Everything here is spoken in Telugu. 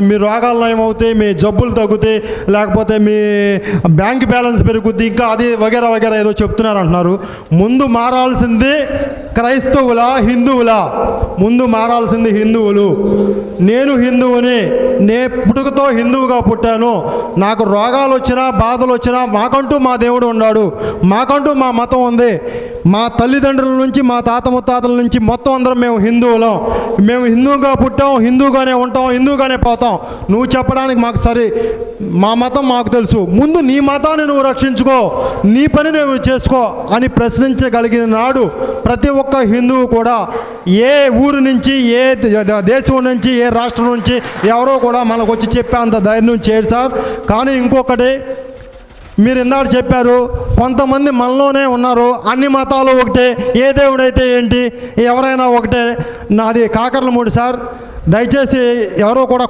మీ రోగాలు నయమవుతాయి మీ జబ్బులు తగ్గుతాయి లేకపోతే మీ బ్యాంక్ బ్యాలెన్స్ పెరుగుద్ది ఇంకా అది వగేరా వగేరా ఏదో చెప్తున్నారు అంటున్నారు. ముందు మారాల్సింది క్రైస్తవుల హిందువుల ముందు మారాల్సింది హిందువులు. నేను హిందువుని నే పుట్టుకతో హిందువుగా పుట్టాను. నాకు రోగాలు వచ్చినా బాధలు వచ్చినా మాకంటూ మా దేవుడు ఉన్నాడు. మాకంటూ మా మతం ఉంది. మా తల్లిదండ్రుల నుంచి మా తాత ముత్తాతల నుంచి మొత్తం అందరం మేము హిందువులం. మేము హిందువుగా పుట్టాం హిందువుగానే ఉంటాం హిందువుగానే పోతాం. నువ్వు చెప్పడానికి మాకు సరే మా మతం మాకు తెలుసు. ముందు నీ మతాన్ని నువ్వు రక్షించుకో. నీ పని నువ్వు చేసుకో అని ప్రశ్నించగలిగిన నాడు ప్రతి ఒక్క హిందువు కూడా ఏ ఊరు నుంచి ఏ ద- దేశం నుంచి ఏ రాష్ట్రం నుంచి ఎవరో కూడా మనకు వచ్చి చెప్పే అంత ధైర్యం చేయరు సార్. కానీ ఇంకొకటి మీరు ఇందాక చెప్పారు కొంతమంది మనలోనే ఉన్నారు. అన్ని మతాలు ఒకటే. ఏ దేవుడైతే ఏంటి? ఎవరైనా ఒకటే. నాది కాకర్లమూడి సార్. దయచేసి ఎవరో కూడా